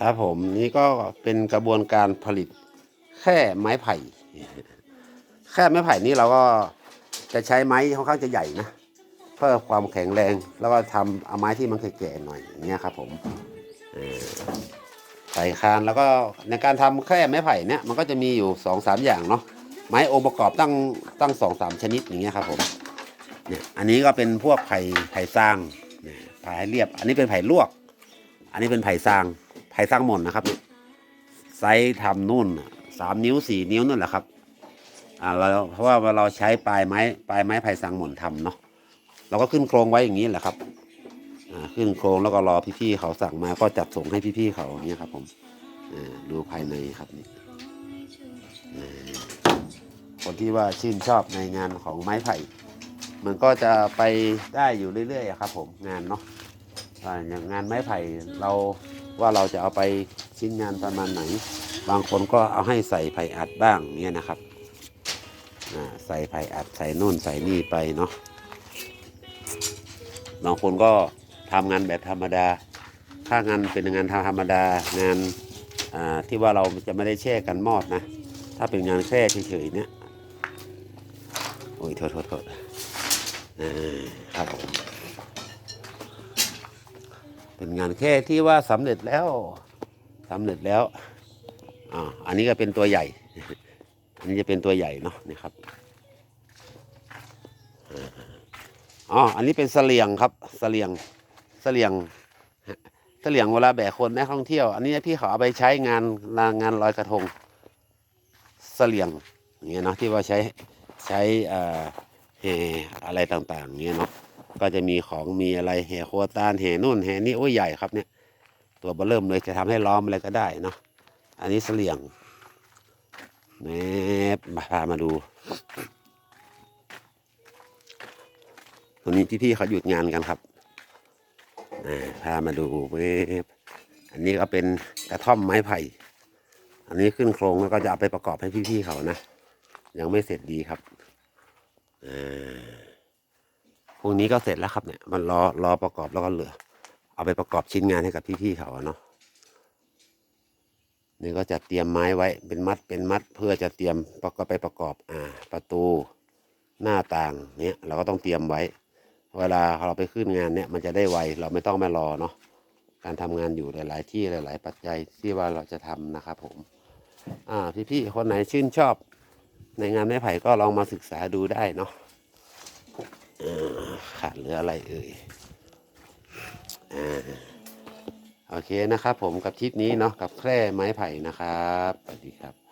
ครับผมนี่ก็เป็นกระบวนการผลิตแค่ไม้ไผ่ แค่ไม้ไผ่นี้เราก็จะใช้ไม้ค่อนข้างจะใหญ่นะเพื่อความแข็งแรงแล้วก็ทำเอาไม้ที่มันแก่ๆหน่อยอย่างเงี้ยครับผมใส่คานแล้วก็ในการทำแค่ไม้ไผ่เนี่ยมันก็จะมีอยู่สองสามอย่างเนาะไม้องค์ประกอบตั้งตั้งสองสามชนิดอย่างเงี้ยครับผมเนี่ยอันนี้ก็เป็นพวกไผ่ไผ่สร้างเนี่ยไผ่เรียบ อันนี้เป็นไผ่ลวก อันนี้เป็นไผ่สร้าง ไผ่สร้างหม่นนะครับไซส์ทำนู่นสามนิ้วสี่นิ้วนั่นแหละครับอ่าเราเพราะว่าเราใช้ปลายไม้ปลายไม้ไผ่สร้างหม่นทำเนาะเราก็ขึ้นโครงไว้อย่างนี้แหละครับอ่าขึ้นโครงแล้วก็รอพี่ๆเขาสั่งมาก็จัดส่งให้พี่ๆเขาอย่างเงี้ยครับผมอ่าดูภายในครับนี่คนที่ว่าชื่นชอบในงานของไม้ไผ่ มันก็จะไปได้อยู่เรื่อยๆครับผมงานเนาะอ่าอย่างงานไม้ไผ่เรา ว่าเราจะเอาไปชิ้นงานประมาณไหน บางคนก็เอาให้ใส่ไผ่อัดบ้างเนี่ยนะครับใส่ไผ่อัดใส่นู่นใส่นี่ไปเนาะบางคนก็ทำงานแบบธรรมดา ถ้างานเป็นงานธรรมดางานาที่ว่าเราจะไม่ได้แช่กันมอดนะ ถ้าเป็นงานแค่เฉยๆเนี่ยโอ้ยโทษโทษโทษอ่าครับผม เป็นงานแค่ที่ว่าสำเร็จแล้วสำเร็จแล้วอ่าอันนี้ก็เป็นตัวใหญ่ อันนี้จะเป็นตัวใหญ่เนาะนี่ครับอ๋ออันนี้เป็นเสลียงครับเสลียงเสลียงเสลียงเวลาแบกคนนักท่องเที่ยว อันนี้พี่เขาเอาไปใช้งานงานลอยกระทงเสลียงอย่างเงี้ยเนาะที่ว่าใช้ใช้อ่าแห่อะไรต่างๆอย่างเงี้ยเนาะ ก็จะมีของมีอะไรแห่โคตานแห่นู่นแห่นี่โอ้ยใหญ่ครับเนี่ย ตัวเบอเริ่มเลยจะทำให้ล้อมอะไรก็ได้เนาะอันนี้เสลียงแมบมาพามาดูตัวนี้พี่ๆเขาหยุดงานกันครับอ่พามาดูเวบอันนี้ก็เป็นกระท่อมไม้ไผ่ อันนี้ขึ้นโครงแล้วก็จะเอาไปประกอบให้พี่ๆเขานะ ยังไม่เสร็จดีครับอ่า วกนี้ก็เสร็จแล้วครับเนี่ยมันรอรอประกอบแล้วก็เหลือ เอาไปประกอบชิ้นงานให้กับพี่ๆเขาเนาะนี่ก็จะเตรียมไม้ไว้เป็นมัดเป็นมัดเพื่อจะเตรียมประกอบไปประกอบอ่า ประตูหน้าต่างเนี่ยเราก็ต้องเตรียมไว้ เวลาเราไปขึ้นงานเนี่ยมันจะได้ไวเราไม่ต้องมารอเนาะการทำงานอยู่หลาย ๆ ที่หลาย ๆ ปัจจัยที่ว่าเราจะทำนะครับผม อ่าพี่ๆคนไหนชื่นชอบ ในงานไม้ไผ่ก็ลองมาศึกษาดูได้เนาะ ขาดเหลืออะไรเอ่ยอ่าโอเคนะครับผมกับทริปนี้เนาะกับแคร่ไม้ไผ่นะครับสวัสดีครับ